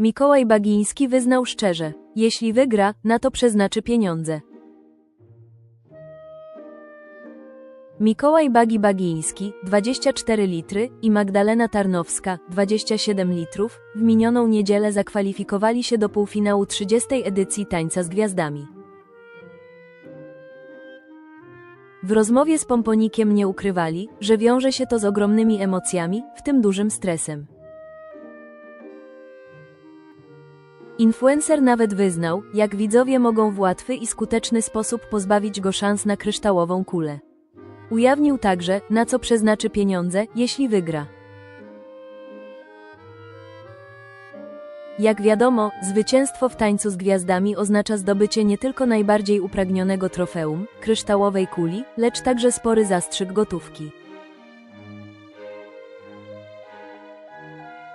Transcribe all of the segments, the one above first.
Mikołaj Bagiński wyznał szczerze, jeśli wygra, na to przeznaczy pieniądze. Mikołaj Bagi Bagiński, 24 litry i Magdalena Tarnowska, 27 litrów, w minioną niedzielę zakwalifikowali się do półfinału 30. edycji Tańca z Gwiazdami. W rozmowie z Pomponikiem nie ukrywali, że wiąże się to z ogromnymi emocjami, w tym dużym stresem. Influencer nawet wyznał, jak widzowie mogą w łatwy i skuteczny sposób pozbawić go szans na kryształową kulę. Ujawnił także, na co przeznaczy pieniądze, jeśli wygra. Jak wiadomo, zwycięstwo w tańcu z gwiazdami oznacza zdobycie nie tylko najbardziej upragnionego trofeum, kryształowej kuli, lecz także spory zastrzyk gotówki.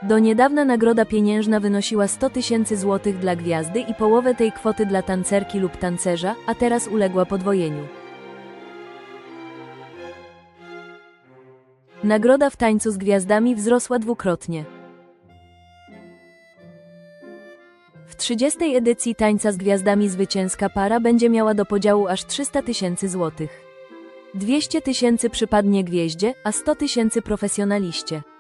Do niedawna nagroda pieniężna wynosiła 100 tysięcy złotych dla gwiazdy i połowę tej kwoty dla tancerki lub tancerza, a teraz uległa podwojeniu. Nagroda w tańcu z gwiazdami wzrosła dwukrotnie. W 30. edycji Tańca z Gwiazdami zwycięska para będzie miała do podziału aż 300 tysięcy złotych. 200 tysięcy przypadnie gwieździe, a 100 tysięcy profesjonaliście.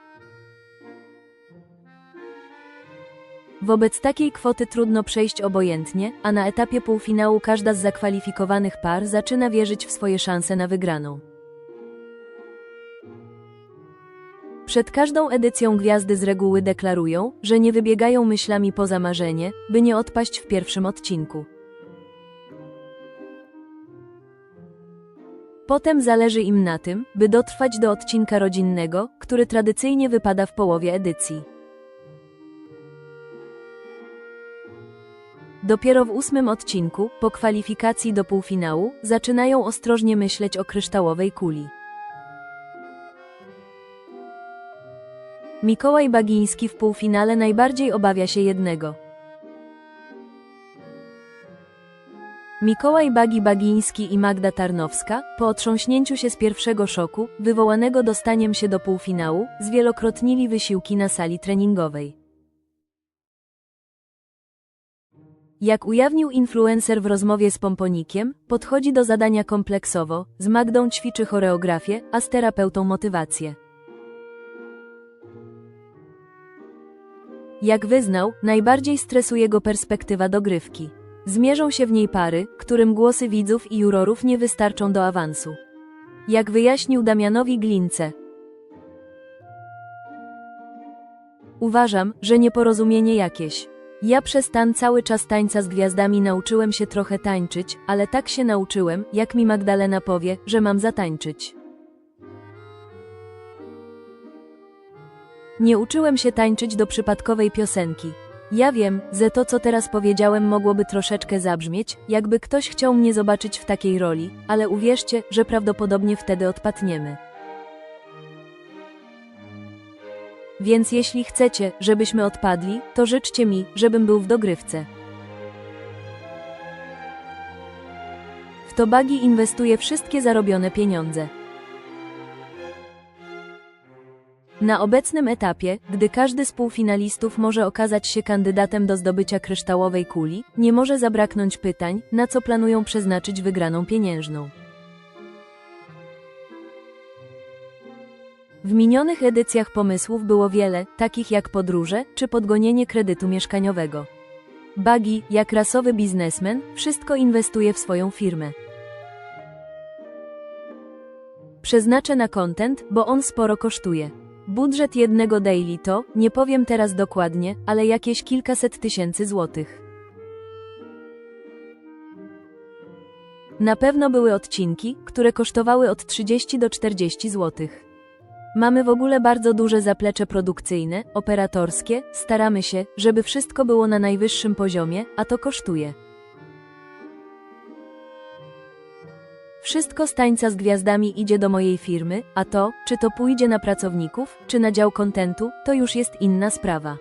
Wobec takiej kwoty trudno przejść obojętnie, a na etapie półfinału każda z zakwalifikowanych par zaczyna wierzyć w swoje szanse na wygraną. Przed każdą edycją gwiazdy z reguły deklarują, że nie wybiegają myślami poza marzenie, by nie odpaść w pierwszym odcinku. Potem zależy im na tym, by dotrwać do odcinka rodzinnego, który tradycyjnie wypada w połowie edycji. Dopiero w ósmym odcinku, po kwalifikacji do półfinału, zaczynają ostrożnie myśleć o kryształowej kuli. Mikołaj Bagiński w półfinale najbardziej obawia się jednego. Mikołaj Bagi Bagiński i Magda Tarnowska, po otrząśnięciu się z pierwszego szoku, wywołanego dostaniem się do półfinału, zwielokrotnili wysiłki na sali treningowej. Jak ujawnił influencer w rozmowie z Pomponikiem, podchodzi do zadania kompleksowo, z Magdą ćwiczy choreografię, a z terapeutą motywację. Jak wyznał, najbardziej stresuje go perspektywa dogrywki. Zmierzą się w niej pary, którym głosy widzów i jurorów nie wystarczą do awansu. Jak wyjaśnił Damianowi Glince. Uważam, że nieporozumienie jakieś. Ja przez tan cały czas tańca z gwiazdami nauczyłem się trochę tańczyć, ale tak się nauczyłem, jak mi Magdalena powie, że mam zatańczyć. Nie uczyłem się tańczyć do przypadkowej piosenki. Ja wiem, że to co teraz powiedziałem mogłoby troszeczkę zabrzmieć, jakby ktoś chciał mnie zobaczyć w takiej roli, ale uwierzcie, że prawdopodobnie wtedy odpadniemy. Więc jeśli chcecie, żebyśmy odpadli, to życzcie mi, żebym był w dogrywce. W Tobagi inwestuje wszystkie zarobione pieniądze. Na obecnym etapie, gdy każdy z półfinalistów może okazać się kandydatem do zdobycia kryształowej kuli, nie może zabraknąć pytań, na co planują przeznaczyć wygraną pieniężną. W minionych edycjach pomysłów było wiele, takich jak podróże czy podgonienie kredytu mieszkaniowego. Bagi, jak rasowy biznesmen, wszystko inwestuje w swoją firmę. Przeznaczę na content, bo on sporo kosztuje. Budżet jednego daily to, nie powiem teraz dokładnie, ale jakieś kilkaset tysięcy złotych. Na pewno były odcinki, które kosztowały od 30 do 40 złotych. Mamy w ogóle bardzo duże zaplecze produkcyjne, operatorskie, staramy się, żeby wszystko było na najwyższym poziomie, a to kosztuje. Wszystko z tańca z gwiazdami idzie do mojej firmy, a to, czy to pójdzie na pracowników, czy na dział kontentu, to już jest inna sprawa.